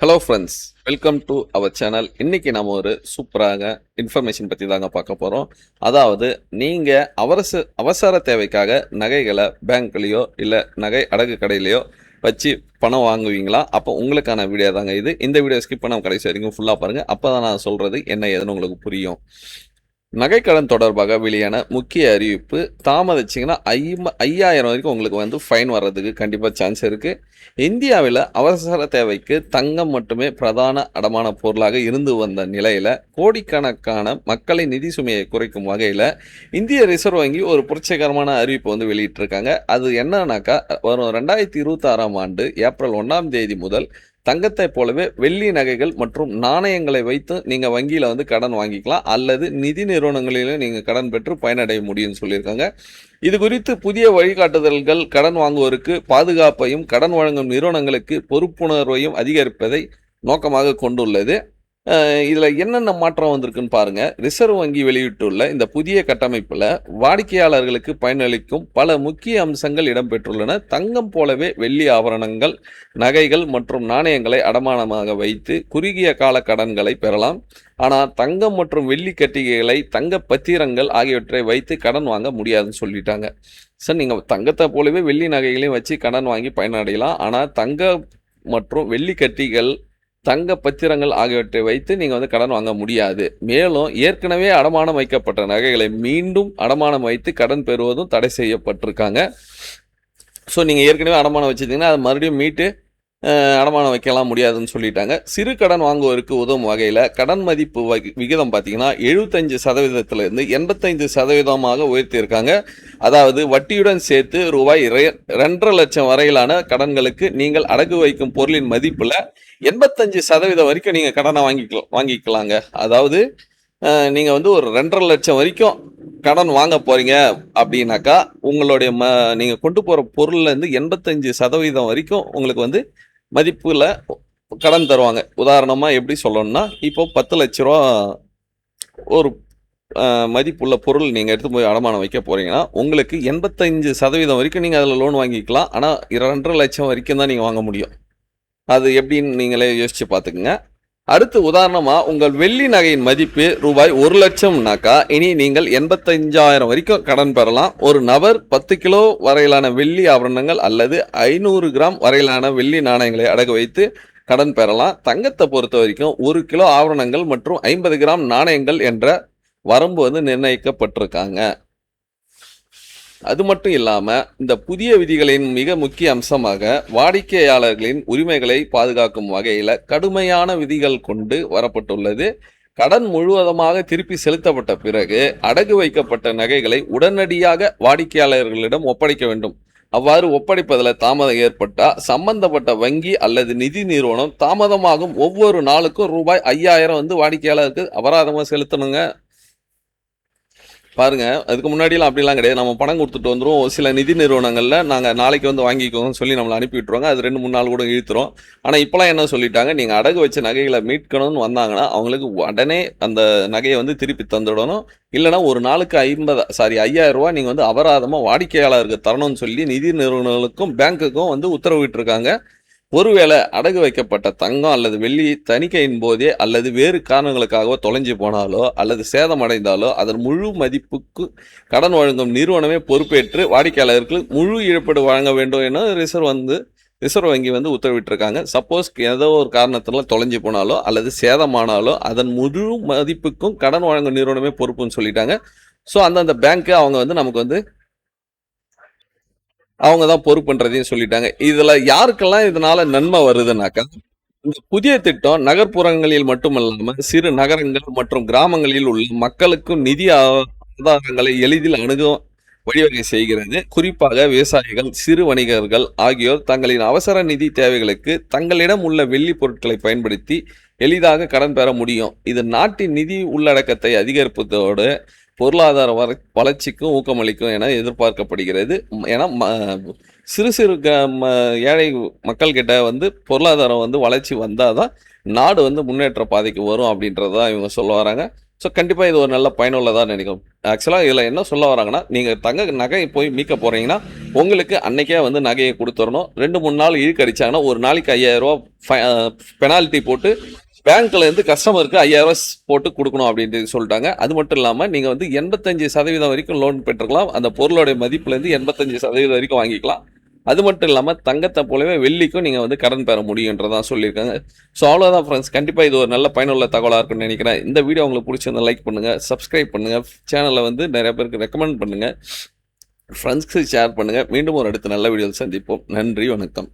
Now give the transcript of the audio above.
Hello friends welcome to our channel இன்னைக்கு நம்ம ஒரு சூப்பராக இன்ஃபர்மேஷன் பற்றி தாங்க பார்க்க போகிறோம் அதாவது நீங்கள் அவசர அவசர தேவைக்காக நகைகளை பேங்க்லேயோ இல்லை நகை அடகு கடையிலையோ வச்சு பணம் வாங்குவீங்களா? அப்போ உங்களுக்கான வீடியோ தாங்க இது. இந்த வீடியோ ஸ்கிப் பண்ணாம கடைசி வரைக்கும் ஃபுல்லாக பாருங்கள் அப்போ தான் நான் சொல்கிறது என்ன ஏதுன்னு உங்களுக்கு புரியும். நகைக்கடன் தொடர்பாக வெளியான முக்கிய அறிவிப்பு தாமதிச்சிங்கன்னா ஐம்ப ஐயாயிரம் வரைக்கும் உங்களுக்கு வந்து ஃபைன் வர்றதுக்கு கண்டிப்பாக சான்ஸ் இருக்குது இந்தியாவில் அவசர தேவைக்கு தங்கம் மட்டுமே பிரதான அடமான பொருளாக இருந்து வந்த நிலையில் கோடிக்கணக்கான மக்களின் நிதி சுமையை குறைக்கும் வகையில் இந்திய ரிசர்வ் வங்கி ஒரு புரட்சிகரமான அறிவிப்பு வந்து வெளியிட்டிருக்காங்க. அது என்னன்னாக்கா வரும் ரெண்டாயிரத்தி இருபத்தாறாம் ஆண்டு ஏப்ரல் ஒன்றாம் தேதி முதல் தங்கத்தை போலவே வெள்ளி நகைகள் மற்றும் நாணயங்களை வைத்து நீங்கள் வங்கியில் வந்து கடன் வாங்கிக்கலாம். அல்லது நிதி நிறுவனங்களிலும் நீங்கள் கடன் பெற்று பயனடைய முடியும்னு சொல்லியிருக்காங்க. இது குறித்து புதிய வழிகாட்டுதல்கள் கடன் வாங்குவோருக்கு பாதுகாப்பையும் கடன் வழங்கும் நிறுவனங்களுக்கு பொறுப்புணர்வையும் அதிகரிப்பதை நோக்கமாக கொண்டுள்ளது. இதில் என்னென்ன மாற்றம் வந்திருக்குன்னு பாருங்கள் ரிசர்வ் வங்கி வெளியிட்டுள்ள இந்த புதிய கட்டமைப்பில் வாடிக்கையாளர்களுக்கு பயனளிக்கும் பல முக்கிய அம்சங்கள் இடம்பெற்றுள்ளன. தங்கம் போலவே வெள்ளி ஆபரணங்கள் நகைகள் மற்றும் நாணயங்களை அடமானமாக வைத்து குறுகிய கால கடன்களை பெறலாம். ஆனால் தங்கம் மற்றும் வெள்ளி கட்டிகைகளை தங்க பத்திரங்கள் ஆகியவற்றை வைத்து கடன் வாங்க முடியாதுன்னு சொல்லிட்டாங்க. சார் நீங்கள் தங்கத்தை போலவே வெள்ளி நகைகளையும் வச்சு கடன் வாங்கி பயனடையலாம். ஆனால் தங்க மற்றும் வெள்ளி கட்டிகள் தங்க பத்திரங்கள் ஆகியவற்றை வைத்து நீங்கள் வந்து கடன் வாங்க முடியாது. மேலும் ஏற்கனவே அடமானம் வைக்கப்பட்ட நகைகளை மீண்டும் அடமானம் வைத்து கடன் பெறுவதும் தடை செய்யப்பட்டிருக்காங்க. ஸோ நீங்கள் ஏற்கனவே அடமானம் வச்சுருந்தீங்கன்னா அதை மறுபடியும் மீட்டு அடமானம் வைக்கலாம் முடியாதுன்னு சொல்லிட்டாங்க. சிறு கடன் வாங்குவோருக்கு உதவும் வகையில் கடன் மதிப்பு வகி- விகிதம் பார்த்தீங்கன்னா எழுபத்தஞ்சு சதவீதத்திலிருந்து எண்பத்தைந்து சதவீதமாக உயர்த்தியிருக்காங்க. அதாவது வட்டியுடன் சேர்த்து ரூபாய் ரெ- ரெண்டரை லட்சம் வரையிலான கடன்களுக்கு நீங்கள் அடகு வைக்கும் பொருளின் மதிப்பில் எண்பத்தஞ்சு சதவீதம் வரைக்கும் நீங்கள் கடனை வாங்கிக்கலாம் வாங்கிக்கலாங்க. அதாவது நீங்கள் வந்து ஒரு ரெண்டரை லட்சம் வரைக்கும் கடன் வாங்க போறீங்க அப்படின்னாக்கா உங்களுடைய ம நீங்கள் கொண்டு போகிற பொருள்லேருந்து எண்பத்தஞ்சு சதவீதம் வரைக்கும் உங்களுக்கு வந்து மதிப்பில் கடன் தருவாங்க. உதாரணமாக எப்படி சொல்லணும்னா இப்போ பத்து லட்ச ரூபா ஒரு மதிப்புள்ள பொருள் நீங்கள் எடுத்து போய் அடமானம் வைக்க போகிறீங்கன்னா உங்களுக்கு எண்பத்தஞ்சு சதவீதம் வரைக்கும் நீங்கள் அதில் லோன் வாங்கிக்கலாம். ஆனால் இரண்டரை லட்சம் வரைக்கும் தான் நீங்கள் வாங்க முடியும். அது எப்படின்னு நீங்களே யோசித்து பார்த்துக்குங்க. அடுத்து உதாரணமாக உங்கள் வெள்ளி நகையின் மதிப்பு ரூபாய் ஒரு லட்சம்னாக்கா இனி நீங்கள் எண்பத்தஞ்சாயிரம் வரைக்கும் கடன் பெறலாம். ஒரு நபர் பத்து கிலோ வரையிலான வெள்ளி ஆபரணங்கள் அல்லது ஐநூறு கிராம் வரையிலான வெள்ளி நாணயங்களை அடகு வைத்து கடன் பெறலாம். தங்கத்தை பொறுத்த வரைக்கும் ஒரு கிலோ ஆபரணங்கள் மற்றும் ஐம்பது கிராம் நாணயங்கள் என்ற வரம்பு வந்து நிர்ணயிக்கப்பட்டிருக்காங்க. அது மட்டும் இல்லாமல் இந்த புதிய விதிகளின் மிக முக்கிய அம்சமாக வாடிக்கையாளர்களின் உரிமைகளை பாதுகாக்கும் வகையில் கடுமையான விதிகள் கொண்டு வரப்பட்டுள்ளது. கடன் முழுவதுமாக திருப்பி செலுத்தப்பட்ட பிறகு அடகு வைக்கப்பட்ட நகைகளை உடனடியாக வாடிக்கையாளர்களிடம் ஒப்படைக்க வேண்டும். அவ்வாறு ஒப்படைப்பதில் தாமதம் ஏற்பட்டால் சம்பந்தப்பட்ட வங்கி அல்லது நிதி நிறுவனம் தாமதமாகும். ஒவ்வொரு நாளுக்கும் ரூபாய் ஐயாயிரம் வந்து வாடிக்கையாளருக்கு அபராதமாக செலுத்தணுங்க. பாருங்க அதுக்கு முன்னாடிலாம் அப்படிலாம் கிடையாது. நம்ம பணம் கொடுத்துட்டு வந்துடும் சில நிதி நிறுவனங்களில் நாங்கள் நாளைக்கு வந்து வாங்கிக்கோங்கன்னு சொல்லி நம்மளை அனுப்பி விட்டுருவாங்க. அது ரெண்டு மூணு நாள் கூட இழுத்துரும். ஆனால் இப்போலாம் என்ன சொல்லிட்டாங்க? நீங்கள் அடகு வச்ச நகைகளை மீட்கணும்னு வந்தாங்கன்னா அவங்களுக்கு உடனே அந்த நகையை வந்து திருப்பி தந்துடணும். இல்லைன்னா ஒரு நாளுக்கு ஐம்பது சாரி ஐயாயிரம் நீங்கள் வந்து அபராதமாக வாடிக்கையாளருக்கு தரணும்னு சொல்லி நிதி நிறுவனங்களுக்கும் பேங்க்குக்கும் வந்து உத்தரவிட்டிருக்காங்க. ஒருவேளை அடகு வைக்கப்பட்ட தங்கம் அல்லது வெள்ளி தணிக்கையின் போதே அல்லது வேறு காரணங்களுக்காகவோ தொலைஞ்சு போனாலோ அல்லது சேதமடைந்தாலோ அதன் முழு மதிப்புக்கு கடன் வழங்கும் நிறுவனமே பொறுப்பேற்று வாடிக்கையாளருக்கு முழு இழப்பீடு வழங்க வேண்டும் என ரிசர்வ் வந்து ரிசர்வ் வங்கி வந்து உத்தரவிட்டிருக்காங்க. சப்போஸ் ஏதோ ஒரு காரணத்தில் தொலைஞ்சு போனாலோ அல்லது சேதமானாலோ அதன் முழு மதிப்புக்கும் கடன் வழங்கும் நிறுவனமே பொறுப்புன்னு சொல்லிட்டாங்க. ஸோ அந்தந்த பேங்க்கு அவங்க வந்து நமக்கு வந்து அவங்க தான் பொறுப்புன்றதையும் சொல்லிட்டாங்க. இதுல யாருக்கெல்லாம் இதனால நன்மை வருதுனாக்கா இந்த புதிய திட்டம் நகர்ப்புறங்களில் மட்டுமல்லாமல் சிறு நகரங்கள் மற்றும் கிராமங்களில் உள்ள மக்களுக்கும் நிதி ஆதாரங்களை எளிதில் அணுகும் வழிவகை செய்கிறது. குறிப்பாக விவசாயிகள் சிறு வணிகர்கள் ஆகியோர் தங்களின் அவசர நிதி தேவைகளுக்கு தங்களிடம் உள்ள வெள்ளி பொருட்களை பயன்படுத்தி எளிதாக கடன் பெற முடியும். இது நாட்டின் நிதி உள்ளடக்கத்தை அதிகரிப்பதோடு பொருளாதார வர வளர்ச்சிக்கும் ஊக்கமளிக்கும் என எதிர்பார்க்கப்படுகிறது. ஏன்னா ம- சிறு சிறு க ம- ஏழை மக்கள்கிட்ட வந்து பொருளாதாரம் வந்து வளர்ச்சி வந்தால் தான் நாடு வந்து முன்னேற்ற பாதைக்கு வரும் அப்படின்றது தான் இவங்க சொல்ல வராங்க. ஸோ கண்டிப்பாக இது ஒரு நல்ல பயனுள்ளதாக நினைக்கும். ஆக்சுவலாக இதில் என்ன சொல்ல வராங்கன்னா நீங்கள் தங்க நகை போய் மீட்க போகிறீங்கன்னா உங்களுக்கு அன்னைக்கே வந்து நகையை கொடுத்துடணும். ரெண்டு மூணு நாள் இழுக்கடிச்சாங்கன்னா ஒரு நாளைக்கு ஐயாயிரரூவா பெனால்ட்டி போட்டு பேங்க்கில் இருந்து கஸ்டமருக்கு ஐயாயிரம் போட்டு கொடுக்கணும் அப்படின்ட்டு சொல்லிட்டாங்க. அது மட்டும் இல்லாமல் நீங்கள் வந்து எண்பத்தஞ்சு சதவீதம் வரைக்கும் லோன் பெற்றுக்கலாம். அந்த பொருளோடைய மதிப்புலேருந்து எண்பத்தஞ்சு சதவீதம் வரைக்கும் வாங்கிக்கலாம். அது மட்டும் இல்லாமல் தங்கத்தை போலவே வெள்ளிக்கும் நீங்கள் வந்து கடன் பெற முடியுன்றதான் சொல்லியிருக்காங்க. ஸோ அவ்வளோதான் ஃப்ரெண்ட்ஸ் கண்டிப்பாக இது ஒரு நல்ல பயனுள்ள தகவலாக இருக்கும்னு நினைக்கிறேன். இந்த வீடியோ உங்களுக்கு பிடிச்சிருந்தா லைக் பண்ணுங்கள் சப்ஸ்கிரைப் பண்ணுங்கள் சேனலை வந்து நிறைய பேருக்கு ரெக்கமெண்ட் பண்ணுங்கள் ஃப்ரெண்ட்ஸ்க்கு ஷேர் பண்ணுங்கள் மீண்டும் ஒரு அடுத்த நல்ல வீடியோவில் சந்திப்போம். நன்றி வணக்கம்.